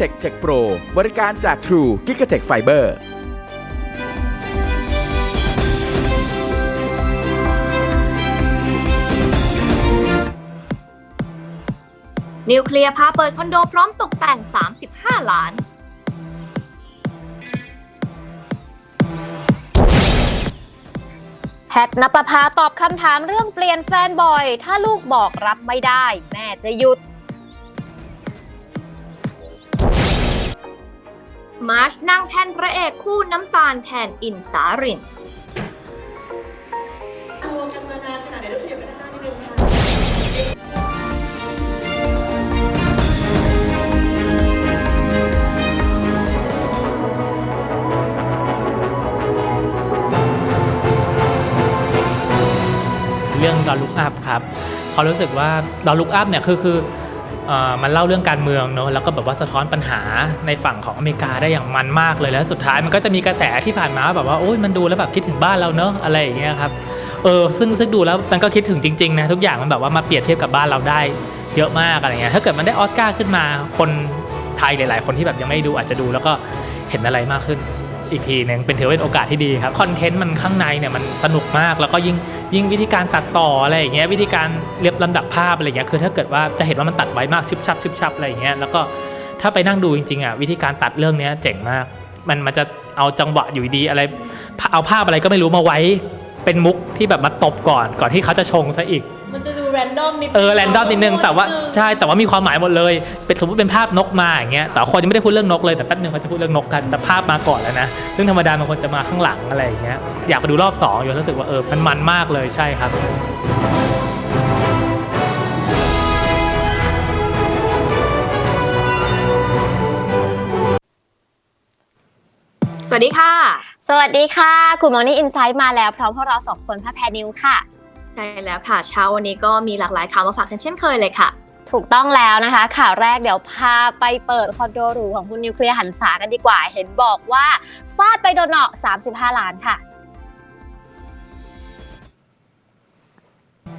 g a t e c h Check Pro บริการจาก True g i g a t e c h Fiber นิวเคลียร์พาเปิดคอนโดพร้อมตกแต่ง 35 ล้าน แพทนปภาตอบคำถามเรื่องเปลี่ยนแฟนบ่อย ถ้าลูกบอกรับไม่ได้ แม่จะหยุด มาร์ชนั่งแทนพระเอกคู่น้ำตาลแทนอินสารินตัวกันมานานขนาดไหนแล้วขยับไปด้านหน้านิดนึงค่ะเรื่องดอนลุกอัพครับเขารู้สึกว่าดอนลุกอัพเนี่ยคือคือ มันเล่าเรื่องการเมืองเนอะแล้วก็แบบว่าสะท้อนปัญหาในฝั่งของอเมริกาได้อย่างมันมากเลยแล้วสุดท้ายมันก็จะมีกระแสที่ผ่านมาแบบว่าโอ้ยมันดูแล้วแบบคิดถึงบ้านเราเนอะอะไรอย่างเงี้ยครับเออซึ่งซึ่งดูแล้วมันก็คิดถึงจริงๆนะทุกอย่างมันแบบว่ามาเปรียบเทียบกับบ้านเราได้เยอะมากอะไรเงี้ยถ้าเกิดมันได้ออสการ์ขึ้นมาคนไทยหลาย ๆ คนที่แบบยังไม่ดูอาจจะดูแล้วก็เห็นอะไรมากขึ้น อีกทีหนึ่งเป็นถือเป็นโอกาสที่ดีครับคอนเทนต์มันข้างในเนี่ยมันสนุกมากแล้วก็ยิ่งยิ่งวิธีการตัดต่ออะไรอย่างเงี้ยวิธีการเรียบลำดับภาพอะไรอย่างเงี้ยคือถ้าเกิดว่าจะเห็นว่ามันตัดไวมากชิบชับชิบชับอะไรอย่างเงี้ยแล้วก็ถ้าไปนั่งดูจริงๆอะวิธีการตัดเรื่องเนี้ยเจ๋งมาก มันมันจะเอาจังหวะอยู่ดีอะไร เอาภาพอะไรก็ไม่รู้มาไว้เป็นมุกที่แบบมาตบก่อน ก่อนที่เขาจะชงซะอีก แรนดอมนิดเออแรนดอมนิดนึงแต่ว่าใช่แต่ว่ามีความหมายหมดเลย เป็นสมมติเป็นภาพนกมาอย่างเงี้ยแต่คนยังไม่ได้พูดเรื่องนกเลยแต่แป๊บนึงเขาจะพูดเรื่องนกกันแต่ภาพมาก่อนแล้วนะซึ่งธรรมดามันควรจะมาข้างหลังอะไรอย่างเงี้ยอยากไปดูรอบสองอยู่รู้สึกว่าเออมันมันมากเลยใช่ครับสวัสดีค่ะ สวัสดีค่ะคุณมอนี่อินไซต์มาแล้ว พร้อมพวกเราสองคนพระแพรนิวค่ะ ใช่แล้วค่ะ เช้าวันนี้ก็มีหลากหลายข่าวมาฝากกันเช่นเคยเลยค่ะ ถูกต้องแล้วนะคะ ข่าวแรกเดี๋ยวพาไปเปิดคอนโดหรูของคุณนิวเคลียร์หันษากันดีกว่า เห็นบอกว่าฟาดไปโดนเนาะ35 ล้านค่ะ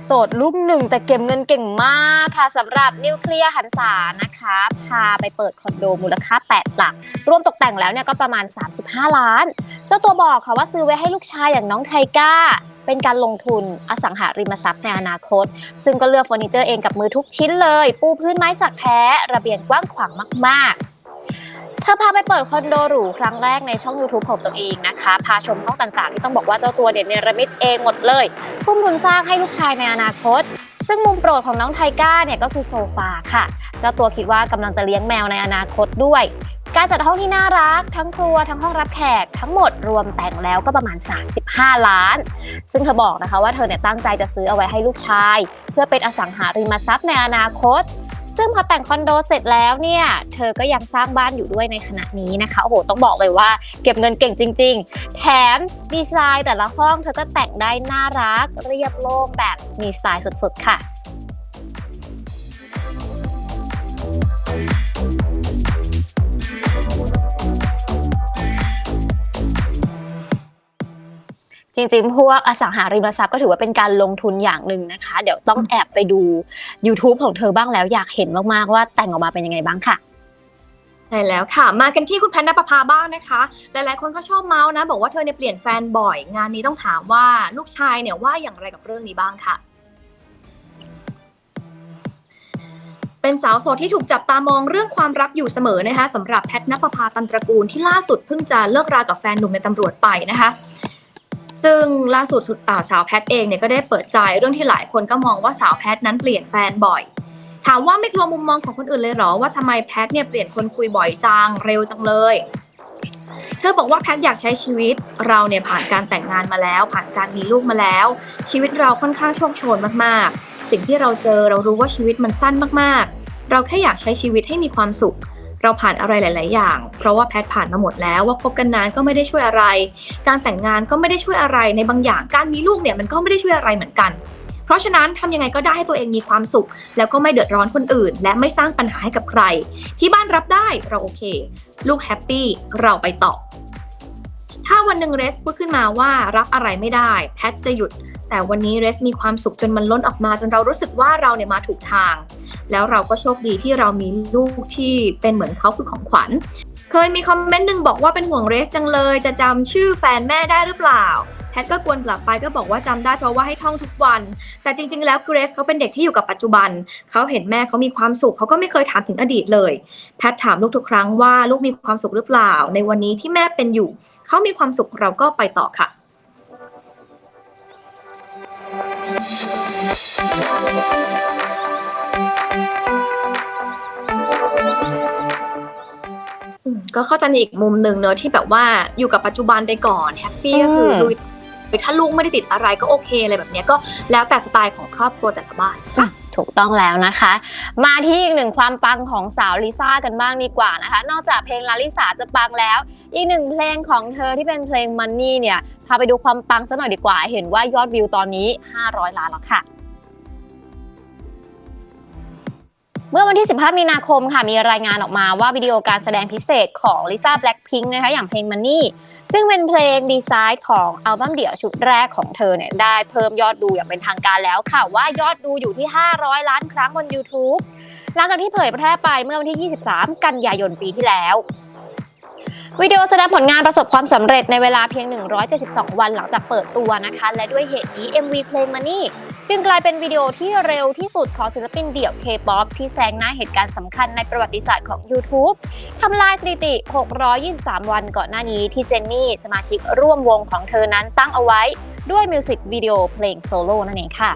โสดลูกหนึ่งแต่เก็บเงินเก่งมากค่ะสำหรับนิวเคลียร์หันษานะคะ พาไปเปิดคอนโดมูลค่า 8 หลัก รวมตกแต่งแล้วเนี่ยก็ประมาณ 35 ล้าน เจ้าตัวบอกค่ะว่าซื้อไว้ให้ลูกชายอย่างน้องไทก้า เป็นการลงทุนอสังหาริมทรัพย์ในอนาคต ซึ่งก็เลือกเฟอร์นิเจอร์เองกับมือทุกชิ้นเลย ปูพื้นไม้สักแท้ ระเบียงกว้างขวางมาก ๆ ธอพาไปเปิดคอนโดหรูครั้งแรกในช่อง YouTube ของตัวเองนะคะ พาชมห้องต่างๆ ที่ต้องบอกว่าเจ้าตัวเด่นเนรมิตเองหมดเลยทุ่มทุนสร้างให้ลูกชายในอนาคต ซึ่งมุมโปรดของน้องไทก้าเนี่ยก็คือโซฟาค่ะ เจ้าตัวคิดว่ากำลังจะเลี้ยงแมวในอนาคตด้วย การจัดห้องที่น่ารัก ทั้งครัวทั้งห้องรับแขกทั้งหมดรวมแต่งแล้วก็ประมาณ 35 ล้าน ซึ่งเธอบอกนะคะว่าเธอเนี่ยตั้งใจจะซื้อเอาไว้ให้ลูกชาย เพื่อเป็นอสังหาริมทรัพย์ในอนาคต ซึ่งพอแต่งคอนโดเสร็จแล้วเนี่ย เธอก็ยังสร้างบ้านอยู่ด้วยในขณะนี้นะคะ โอ้โห ต้องบอกเลยว่าเก็บเงินเก่งจริง ๆ แถมดีไซน์แต่ละห้องเธอก็แต่งได้น่ารักเรียบโล่งแบบมีสไตล์สุดๆ ค่ะ จริงๆพวกอสังหาริมทรัพย์ก็ถือว่าเป็นการลงทุนอย่างหนึ่งนะคะ เดี๋ยวต้องแอบไปดู YouTube ของเธอบ้างแล้วอยากเห็นมากๆว่าแต่งออกมาเป็นยังไงบ้างค่ะใช่แล้วค่ะ มากันที่คุณแพนนปภาบ้างนะคะ หลายๆ คนก็ชอบเมาส์นะ บอกว่าเธอเนี่ยเปลี่ยนแฟนบ่อย งานนี้ต้องถามว่าลูกชายเนี่ยว่าอย่างไรกับเรื่องนี้บ้างค่ะ เป็นสาวโสดที่ถูกจับตามองเรื่องความรักอยู่เสมอนะคะสำหรับแพทนปภาตันตระกูลที่ล่าสุดเพิ่งจะเลิกรากับแฟนหนุ่มในตำรวจไปนะคะ ซึ่งล่าสุดสาวแพทเองเนี่ยก็ได้เปิดใจเรื่องที่หลายคนก็มองว่าสาวแพทนั้นเปลี่ยนแฟนบ่อย ถามว่าไม่กลัวมุมมองของคนอื่นเลยหรอว่าทำไมแพทเนี่ยเปลี่ยนคนคุยบ่อยจังเร็วจังเลยเธอบอกว่าแพทอยากใช้ชีวิตเราเนี่ยผ่านการแต่งงานมาแล้ว ผ่านการมีลูกมาแล้ว ชีวิตเราค่อนข้างโชคโชนมากๆ สิ่งที่เราเจอเรารู้ว่าชีวิตมันสั้นมากๆ เราแค่อยากใช้ชีวิตให้มีความสุข เราผ่านอะไรหลาย ๆ อย่าง เพราะว่าแพทผ่านมาหมดแล้วว่าคบกันนานก็ไม่ได้ช่วยอะไร การแต่งงานก็ไม่ได้ช่วยอะไรในบางอย่าง การมีลูกเนี่ยมันก็ไม่ได้ช่วยอะไรเหมือนกัน เพราะฉะนั้นทำยังไงก็ได้ให้ตัวเองมีความสุข แล้วก็ไม่เดือดร้อนคนอื่น และไม่สร้างปัญหาให้กับใคร ที่บ้านรับได้เราโอเค ลูกแฮปปี้เราไปต่อถ้าวันหนึ่งเรสพูดขึ้นมาว่ารับอะไรไม่ได้ แพทจะหยุด แต่วันนี้เรสมีความสุขจนมันล้นออกมาจนเรารู้สึกว่าเราเนี่ยมาถูกทาง แล้วเราก็โชคดีที่เรามีลูกที่เป็นเหมือนเขาคือของขวัญ เคยมีคอมเมนต์หนึ่งบอกว่าเป็นห่วงเรสจังเลย จะจำชื่อแฟนแม่ได้หรือเปล่าแพทก็กวนกลับไปก็บอกว่าจำได้เพราะว่าให้ท่องทุกวัน แต่จริง ๆ แล้วเกรซเขาเป็นเด็กที่อยู่กับปัจจุบัน เขาเห็นแม่เขามีความสุขเขาก็ไม่เคยถามถึงอดีตเลย แพทถามลูกทุกครั้งว่าลูกมีความสุขหรือเปล่า ในวันนี้ที่แม่เป็นอยู่ เขามีความสุขเราก็ไปต่อค่ะ ก็เข้าใจในอีกมุมหนึ่งเนอะที่แบบว่าอยู่กับปัจจุบันไปก่อนแฮปปี้ก็คืออืมลุยถ้าลูกไม่ได้ติดอะไรก็โอเคอะไรแบบเนี้ยก็แล้วแต่สไตล์ของครอบครัวแต่ละบ้านถูกต้องแล้วนะคะ มาที่อีกหนึ่งความปังของสาวลิซ่ากันบ้างดีกว่านะคะ นอกจากเพลงลาลิสาจะปังแล้ว อีกหนึ่งเพลงของเธอที่เป็นเพลง Money เนี่ยพาไปดูความปังสักหน่อยดีกว่า เห็นว่ายอดวิวตอนนี้ 500 ล้านแล้วค่ะ เมื่อวันที่ 15 มีนาคมค่ะ มีรายงานออกมาว่าวิดีโอการแสดงพิเศษของลิซ่าแบล็ k พิงค์นะคะอย่างเพลง Money ซึ่งเป็นเพลงดีไซน์ของอัลบั้มเดี่ยวชุดแรกของเธอเนี่ยได้เพิ่มยอดดูอย่างเป็นทางการแล้วค่ะ ว่ายอดดูอยู่ที่ 500 ล้านครั้งบน YouTube หลังจากที่เผยแพร่ไปเมื่อวันที่ 23 กันยายนปีที่แล้ววิดีโอแสดงผลงานประสบความสำเร็จในเวลาเพียง 172 วันหลังจากเปิดตัวนะคะ และด้วยเหตุนี้ MV เพลง Money จึงกลายเป็นวิดีโอที่เร็วที่สุดของศิลปินเดี่ยว K-POP ที่แซงหน้าเหตุการณ์สำคัญในประวัติศาสตร์ของ YouTube ทำลายสถิติ 623 วันก่อนหน้านี้ที่เจนนี่ สมาชิกร่วมวงของเธอนั้นตั้งเอาไว้ด้วยมิวสิกวิดีโอเพลงโซโล่นั่นเองค่ะ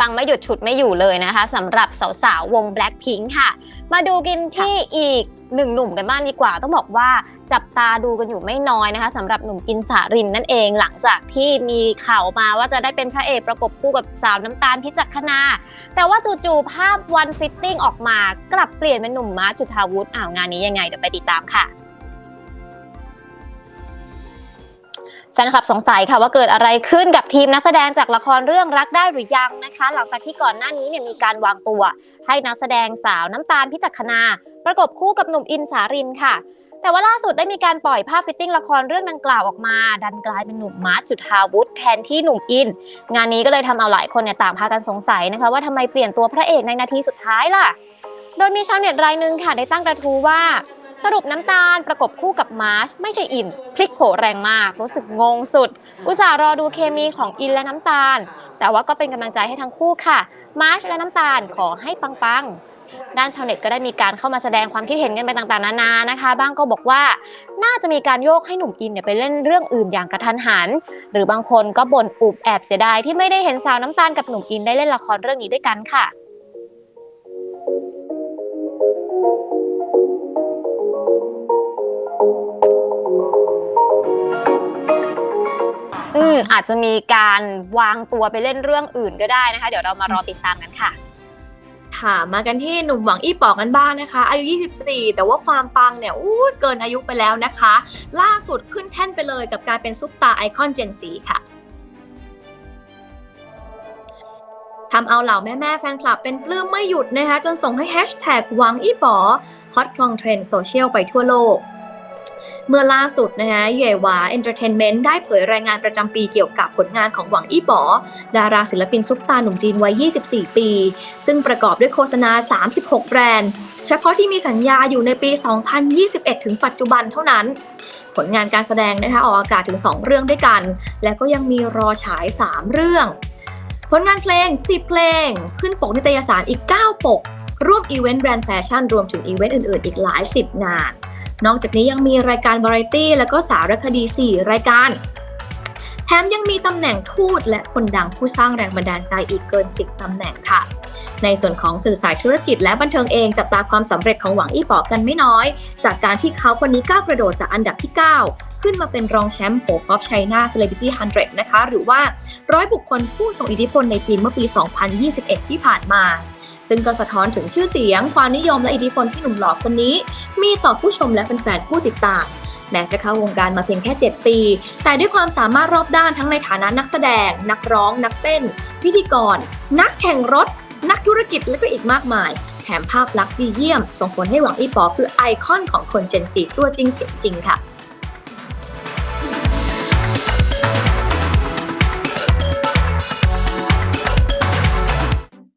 ปังไม่หยุดฉุดไม่อยู่เลยนะคะสำหรับสาวๆวง Blackpink ค่ะ มาดูกันที่อีกหนึ่งหนุ่มกันบ้างดีกว่า ต้องบอกว่าจับตาดูกันอยู่ไม่น้อยนะคะสำหรับหนุ่มอินสารินนั่นเองหลังจากที่มีข่าวมาว่าจะได้เป็นพระเอกประกบคู่กับสาวน้ำตาลพิจักขณาแต่ว่าจู่ๆภาพวันฟิตติ้งออกมากลับเปลี่ยนเป็นหนุ่มม้าจุธาวุฒิอ้าวงานนี้ยังไงเดี๋ยวไปติดตามค่ะ แฟนคลับสงสัยค่ะว่าเกิดอะไรขึ้นกับทีมนักแสดงจากละครเรื่องรักได้หรือยังนะคะ หลังจากที่ก่อนหน้านี้เนี่ยมีการวางตัว ให้นักแสดงสาวน้ำตาลพิจักขณา ประกบคู่กับหนุ่มอินสารินค่ะ แต่ว่าล่าสุดได้มีการปล่อยภาพฟิตติ้งละครเรื่องดังกล่าวออกมา ดันกลายเป็นหนุ่มมาร์จุธาวุฒิแทนที่หนุ่มอิน งานนี้ก็เลยทำเอาหลายคนเนี่ยต่างพากันสงสัยนะคะว่าทำไมเปลี่ยนตัวพระเอกในนาทีสุดท้ายล่ะ โดยมีชาวเน็ตรายหนึ่งค่ะได้ตั้งกระทู้ว่า สรุปน้ำตาลประกบคู่กับมาร์ชไม่ใช่อินพลิกโผแรงมาก รู้สึกงงสุด อุตส่าห์รอดูเคมีของอินและน้ำตาล แต่ว่าก็เป็นกำลังใจให้ทั้งคู่ค่ะ มาร์ชและน้ำตาลขอให้ปังๆด้านชาวเน็ตก็ได้มีการเข้ามาแสดงความคิดเห็นกันไปต่างๆนานานะคะ บ้างก็บอกว่าน่าจะมีการโยกให้หนุ่มอินเนี่ยไปเล่นเรื่องอื่นอย่างกระทันหัน หรือบางคนก็บ่นอุบแอบเสียดายที่ไม่ได้เห็นสาวน้ำตาลกับหนุ่มอินได้เล่นละครเรื่องนี้ด้วยกันค่ะ มอาจจะมีการวางตัวไปเล่นเรื่องอื่นก็ได้นะคะ เดี๋ยวเรามารอติดตามกันค่ะ ค่ะมากันที่หนุ่มหวังอี้ป๋อกันบ้างนะคะ อายุ 24 แต่ว่าความปังเนี่ยอู้เกินอายุไปแล้วนะคะ ล่าสุดขึ้นแท่นไปเลยกับการเป็นซุปตาไอคอนเจนซีค่ะทำเอาเหล่าแม่ๆแฟนคลับเป็นปลื้มไม่หยุดนะคะ จนส่งให้แฮชแท็กหวังอี้ป๋อฮอตคลองเทรนด์โซเชียลไปทั่วโลก เมื่อล่าสุดนะคะเย่หวาเอนเตอร์เทนเมนต์ได้เผยรายงานประจำปีเกี่ยวกับผลงานของหวังอี้ป๋อดาราศิลปินซุปตาหนุ่มจีนวัย 24 ปี ซึ่งประกอบด้วยโฆษณา 36 แบรนด์ เฉพาะที่มีสัญญาอยู่ในปี 2021 ถึงปัจจุบันเท่านั้น ผลงานการแสดงนะคะออกอากาศถึง 2 เรื่องด้วยกัน และก็ยังมีรอฉาย 3 เรื่อง ผลงานเพลง 10 เพลง ขึ้นปกนิตยสารอีก 9 ปก ร่วมอีเวนต์แบรนด์แฟชั่นรวมถึงอีเวนต์อื่นๆ อีกหลาย10งาน นอกจากนี้ยังมีรายการวาไรตี้และก็สารคดี 4 รายการ แถมยังมีตำแหน่งทูตและคนดังผู้สร้างแรงบันดาลใจอีกเกิน 10ตำแหน่งค่ะในส่วนของสื่อสายธุรกิจและบันเทิงเองจับตาความสำเร็จของหวังอี้ป๋อกันไม่น้อย จากการที่เขาคนนี้ก้าวกระโดดจากอันดับที่ 9 ขึ้นมาเป็นรองแชมป์โผฟอปไชน่าเซเลบริตี้100นะคะ หรือว่าร้อยบุคคลผู้ทรงอิทธิพลในจีนเมื่อปี 2021 ที่ผ่านมา ซึ่งก็สะท้อนถึงชื่อเสียง ความนิยมและอิทธิพลที่หนุ่มหล่อคนนี้ มีต่อผู้ชมและแฟนๆผู้ติดตามแม้จะเข้าวงการมาเพียงแค่ 7 ปี แต่ด้วยความสามารถรอบด้านทั้งในฐานะนักแสดง นักร้อง นักเต้น พิธีกร นักแข่งรถ นักธุรกิจและก็อีกมากมาย แถมภาพลักษณ์ดีเยี่ยม ส่งผลให้หวังอีปอคือไอคอนของคนเจนซีตัวจริงเสียงจริงค่ะ